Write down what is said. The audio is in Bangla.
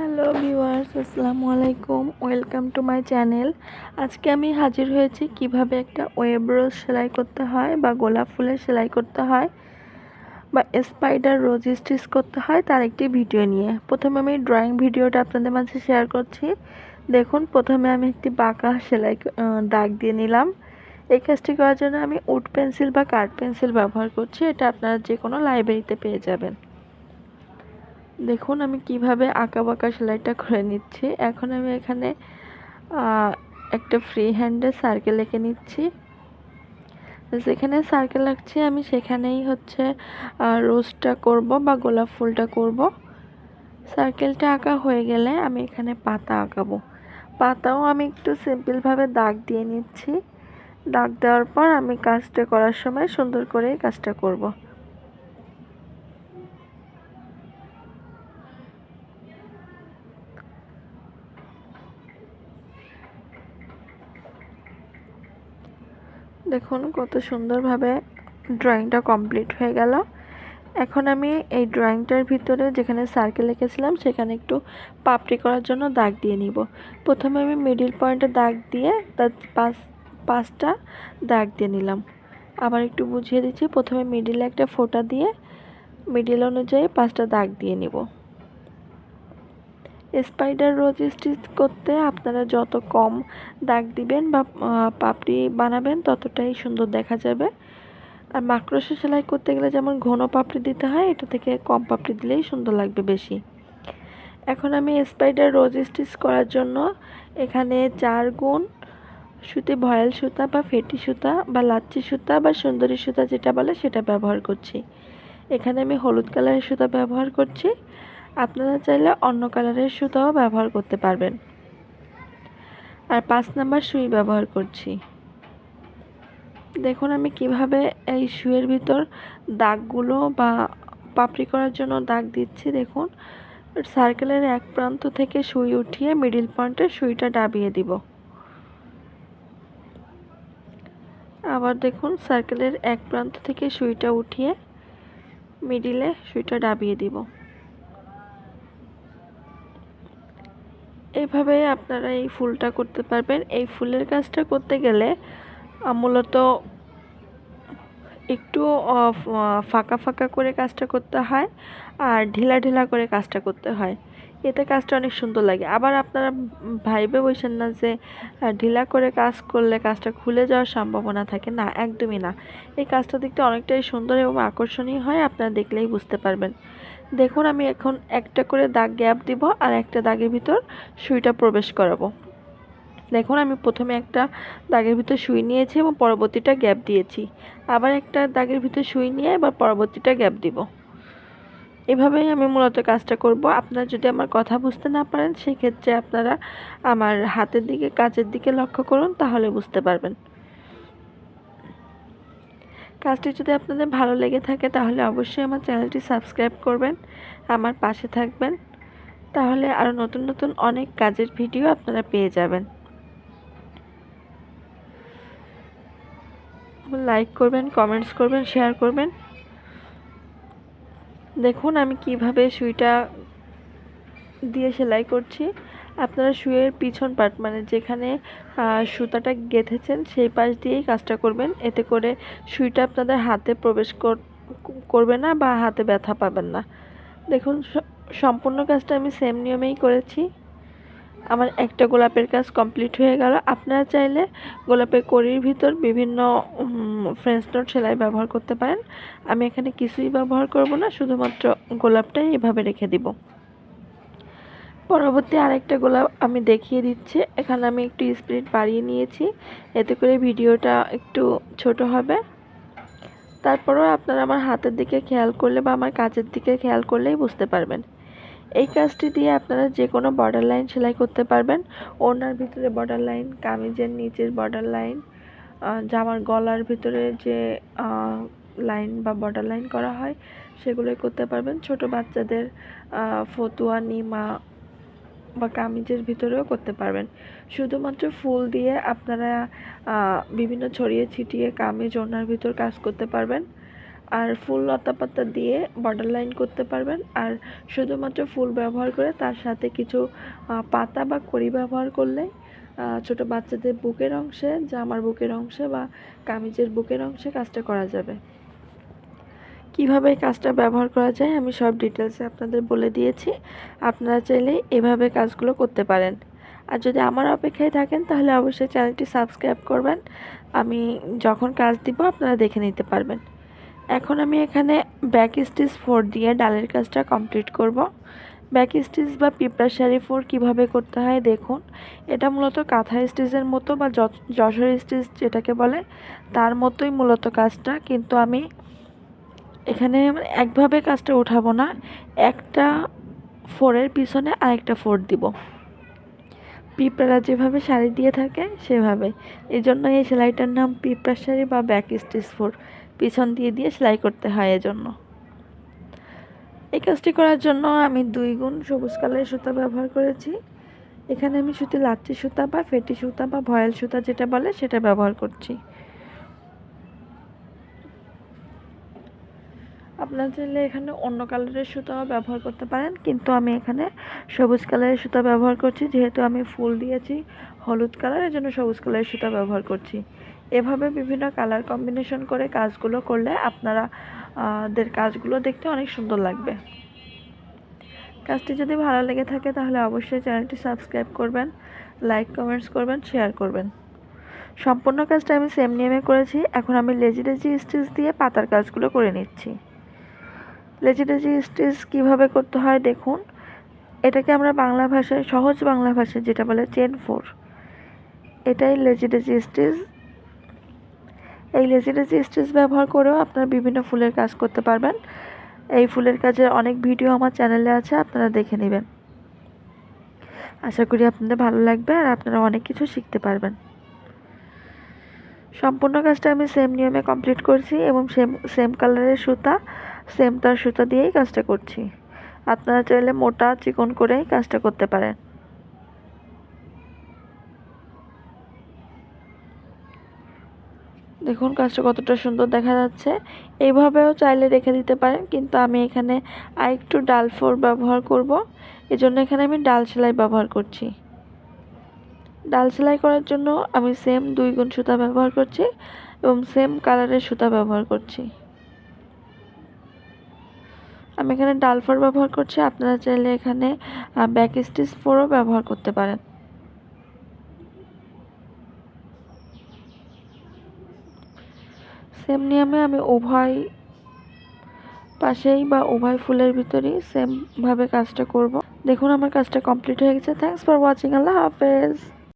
হ্যালো ভিউয়ার্স, আসসালামু আলাইকুম। Welcome to my channel. আজকে আমি হাজির হয়েছি কীভাবে একটা ওয়েব রোজ সেলাই করতে হয় বা গোলাপ ফুলের সেলাই করতে হয় বা স্পাইডার রোজ স্টিচ করতে হয় তার একটি ভিডিও নিয়ে। প্রথমে আমি ড্রয়িং ভিডিওটা আপনাদের মাঝে শেয়ার করছি। দেখুন, প্রথমে আমি একটি বাঁকা সেলাই দাগ দিয়ে নিলাম। এই কাজটি করার জন্য আমি উড পেন্সিল বা কাঠ পেন্সিল ব্যবহার করছি। এটা আপনারা যে কোনো লাইব্রেরিতে পেয়ে যাবেন। দেখুন, আমি কীভাবে আঁকা বাঁকা সেলাইটা করে নিচ্ছি। এখন আমি এখানে একটা ফ্রি হ্যান্ডে সার্কেল এঁকে নিচ্ছি। যেখানে সার্কেল আঁকছি, আমি সেখানেই হচ্ছে রোজটা করব বা গোলাপ ফুলটা করব। সার্কেলটা আঁকা হয়ে গেলে আমি এখানে পাতা আঁকাবো। পাতাও আমি একটু সিম্পলভাবে দাগ দিয়ে নিচ্ছি। দাগ দেওয়ার পর আমি কাজটা করার সময় সুন্দর করে কাজটা করব। দেখুন কত সুন্দরভাবে ড্রয়িংটা কমপ্লিট হয়ে গেল। এখন আমি এই ড্রয়িংটার ভিতরে যেখানে সার্কেল এঁকেছিলাম সেখানে একটু পাপড়ি করার জন্য দাগ দিয়ে নিব। প্রথমে আমি মিডিল পয়েন্টে দাগ দিয়ে তার পাঁচ পাঁচটা দাগ দিয়ে নিলাম। আবার একটু বুঝিয়ে দিচ্ছি, প্রথমে মিডিলে একটা ফোঁটা দিয়ে মিডিল অনুযায়ী পাঁচটা দাগ দিয়ে নিব। স্পাইডার রোজ স্টিচ করতে আপনারা যত কম দাগ দিবেন বা পাপড়ি বানাবেন ততটাই সুন্দর দেখা যাবে। আর মাকড়সা সেলাই করতে গেলে যেমন ঘন পাপড়ি দিতে হয়, এটা থেকে কম পাপড়ি দিলেই সুন্দর লাগবে বেশি। এখন আমি স্পাইডার রোজ স্টিচ করার জন্য এখানে চার গুণ সুতি ভয়েল সুতা বা ফেটি সুতা বা লাচ্ছি সুতা বা সুন্দরী সুতা যেটা বলে সেটা ব্যবহার করছি। এখানে আমি হলুদ কালারের সুতা ব্যবহার করছি। আপনারা চাইলে অন্য কালারের সুতাও ব্যবহার করতে পারবেন। আর পাঁচ নাম্বার সুই ব্যবহার করছি। দেখুন আমি কীভাবে এই সুইয়ের ভিতর দাগগুলো বা পাপড়ি করার জন্য দাগ দিচ্ছি, দেখুন। সার্কেলের এক প্রান্ত থেকে সুই উঠিয়ে মিডিল পয়েন্টে সুইটা ডাবিয়ে দিব। আবার দেখুন সার্কেলের এক প্রান্ত থেকে সুইটা উঠিয়ে মিডিলে সুইটা ডাবিয়ে দিব। এইভাবে আপনারা এই ফুলটা করতে পারবেন। এই ফুলের কাজটা করতে গেলে মূলত একটু ফাঁকা ফাঁকা করে কাজটা করতে হয়, আর ঢিলা ঢিলা করে কাজটা করতে হয়। এতে কাজটা অনেক সুন্দর লাগে। আবার আপনারা ভাইবে বসেন না যে ঢিলা করে কাজ করলে কাজটা খুলে যাওয়ার সম্ভাবনা থাকে। না, একদমই না। এই কাজটা দেখতে অনেকটাই সুন্দর এবং আকর্ষণীয় হয়, আপনারা দেখলেই বুঝতে পারবেন। দেখুন, আমি এখন একটা করে দাগ গ্যাপ দিব আর একটা দাগের ভিতর সুইটা প্রবেশ করাবো। দেখুন, আমি প্রথমে একটা দাগের ভিতর সুই নিয়েছি এবং পরবর্তীটা গ্যাপ দিয়েছি। আবার একটা দাগের ভিতর সুই নিয়ে এবার পরবর্তীটা গ্যাপ দিব। এভাবেই আমি মূলত কাজটা করব। আপনারা যদি আমার কথা বুঝতে না পারেন, সেক্ষেত্রে আপনারা আমার হাতের দিকে, কাজের দিকে লক্ষ্য করুন, তাহলে বুঝতে পারবেন। কাজটি যদি আপনাদের ভালো লেগে থাকে, তাহলে অবশ্যই আমার চ্যানেলটি সাবস্ক্রাইব করবেন, আমার পাশে থাকবেন। তাহলে আরও নতুন নতুন অনেক কাজের ভিডিও আপনারা পেয়ে যাবেন। লাইক করবেন, কমেন্টস করবেন, শেয়ার করবেন। দেখুন, আমি কীভাবে সুইটা দিয়ে সেলাই করছি। আপনারা শুয়ের পিছন পার্ট মানে যেখানে সুতাটা গেঁথেছেন, সেই পাশ দিয়েই কাজটা করবেন। এতে করে সুইটা আপনাদের হাতে প্রবেশ কর- করবে না বা হাতে ব্যথা পাবেন না। দেখুন সম্পূর্ণ কাজটা আমি সেম নিয়মেই করেছি। আমার একটা গোলাপের কাজ কমপ্লিট হয়ে গেল। আপনারা চাইলে গোলাপের কড়ির ভিতর বিভিন্ন ফ্রেঞ্চ নোট সেলাই ব্যবহার করতে পারেন। আমি এখানে কিছুই ব্যবহার করব না, শুধুমাত্র গোলাপটাই এভাবে রেখে দিব। পরবর্তী আরেকটা গোলাপ আমি দেখিয়ে দিচ্ছি। এখানে আমি একটু স্পিড বাড়িয়ে নিয়েছি। এতে করে ভিডিওটা একটু ছোট হবে। তারপরেও আপনারা আমার হাতের দিকে খেয়াল করলে বা আমার কাজের দিকে খেয়াল করলেই বুঝতে পারবেন। এই কাজটি দিয়ে আপনারা যে কোনো বর্ডার লাইন সেলাই করতে পারবেন। ওড়নার ভিতরে বর্ডার লাইন কামিজের নিচের বর্ডার লাইন জামার গলার ভিতরে যে লাইন বা বর্ডার লাইন করা হয়, সেগুলোই করতে পারবেন। ছোট বাচ্চাদের ফতুয়া, নিমা বা কামিজের ভিতরেও করতে পারবেন। শুধুমাত্র ফুল দিয়ে আপনারা বিভিন্ন ছড়িয়ে ছিটিয়ে কামিজ ওড়নার ভিতর কাজ করতে পারবেন। আর ফুল লতাপাতা দিয়ে বর্ডার লাইন করতে পারবেন। আর শুধুমাত্র ফুল ব্যবহার করে তার সাথে কিছু পাতা বা কড়ি ব্যবহার করলে ছোট বাচ্চাদের বুকের অংশে, জামার বুকের অংশে বা কামিজের বুকের অংশে কাজটা করা যাবে। কীভাবে কাজটা ব্যবহার করা যায় আমি সব ডিটেলসে আপনাদের বলে দিয়েছি। আপনারা চাইলে এভাবে কাজগুলো করতে পারেন। আর যদি আমার অপেক্ষায় থাকেন তাহলে অবশ্যই চ্যানেলটি সাবস্ক্রাইব করবেন। আমি যখন কাজ দিব আপনারা দেখে নিতে পারবেন। এখন আমি এখানে ব্যাক স্টিচ ফোর দিয়ে ডালের কাজটা কমপ্লিট করব। ব্যাক স্টিচ বা পিঁপড়া শাড়ি ফোর কীভাবে করতে হয় দেখুন। এটা মূলত কাঁথা স্টিচের মতো বা যশোর স্টিচ যেটাকে বলে, তার মতোই মূলত কাজটা। কিন্তু আমি এখানে একভাবে কাজটা উঠাবো না, একটা ফোরের পিছনে আরেকটা ফোর দিব। পিঁপড়ারা যেভাবে শাড়ি দিয়ে থাকে, সেভাবে। এই জন্য এই সেলাইটার নাম পিঁপড়া শাড়ি বা ব্যাক স্টিচ ফোর পিছন দিয়ে দিয়ে সেলাই করতে হয় এজন্য। এই কাজটি করার জন্য আমি দুই গুণ সবুজ কালারের সুতা ব্যবহার করেছি। এখানে আমি শুধু লাচ্ছি সুতা বা ফেটি সুতা বা ভয়েল সুতা যেটা বলে সেটা ব্যবহার করছি। আপনারা চাইলে এখানে অন্য কালারের সুতাও ব্যবহার করতে পারেন, কিন্তু আমি এখানে সবুজ কালারের সুতা ব্যবহার করছি। যেহেতু আমি ফুল দিয়েছি হলুদ কালারের জন্য সবুজ কালারের সুতা ব্যবহার করছি। এভাবে বিভিন্ন কালার কম্বিনেশন করে কাজগুলো করলে আপনারা দের কাজগুলো দেখতে অনেক সুন্দর লাগবে। কাজটি যদি ভালো লেগে থাকে তাহলে অবশ্যই চ্যানেলটি সাবস্ক্রাইব করবেন লাইক কমেন্টস করবেন শেয়ার করবেন। সম্পূর্ণ কাজটা আমি সেম নিয়মে করেছি, এখন আমি লেজি লেজি স্টিচ দিয়ে পাতার কাজগুলো করে নিচ্ছি। লেজি লেজি স্টিচ কীভাবে করতে হয় দেখুন, এটাকে আমরা বাংলা ভাষায়, সহজ বাংলা ভাষায় যেটা বলে চেন ফোর এটাই লেজি লেজি স্টিচ এই লেজি লেজি স্টিচ ব্যবহার করেও আপনারা বিভিন্ন ফুলের কাজ করতে পারবেন। এই ফুলের কাজের অনেক ভিডিও আমার চ্যানেলে আছে, আপনারা দেখে নেবেন। আশা করি আপনাদের ভালো লাগবে আর আপনারা অনেক কিছু শিখতে পারবেন। সম্পূর্ণ কাজটা আমি সেম নিয়মে কমপ্লিট করছি এবং সেম সেম কালারের সুতা সেম তার সুতা দিয়েই কাজটা করছি। আপনারা চাইলে মোটা, চিকন করেই কাজটা করতে পারেন। দেখুন কাজটা কতটা সুন্দর দেখা যাচ্ছে। এইভাবেও চাইলে রেখে দিতে পারেন, কিন্তু আমি এখানে আরেকটু ডাল ফোর ব্যবহার করব। এজন্য এখানে আমি ডাল সেলাই ব্যবহার করছি। ডাল সেলাই করার জন্য আমি সেম দুই গুণ সুতা ব্যবহার করছি এবং সেম কালারের সুতা ব্যবহার করছি। আমি এখানে ডাল ফোর ব্যবহার করছি। আপনারা চাইলে এখানে ব্যাক স্টিচ ফোরও ব্যবহার করতে পারেন। সেম নিয়মে আমি উভয় পাশেই বা উভয় ফুলের ভিতরেই সেমভাবে কাজটা করব। দেখুন, আমার কাজটা কমপ্লিট হয়ে গেছে। থ্যাংকস ফর ওয়াচিং আল্লাহ হাফেজ।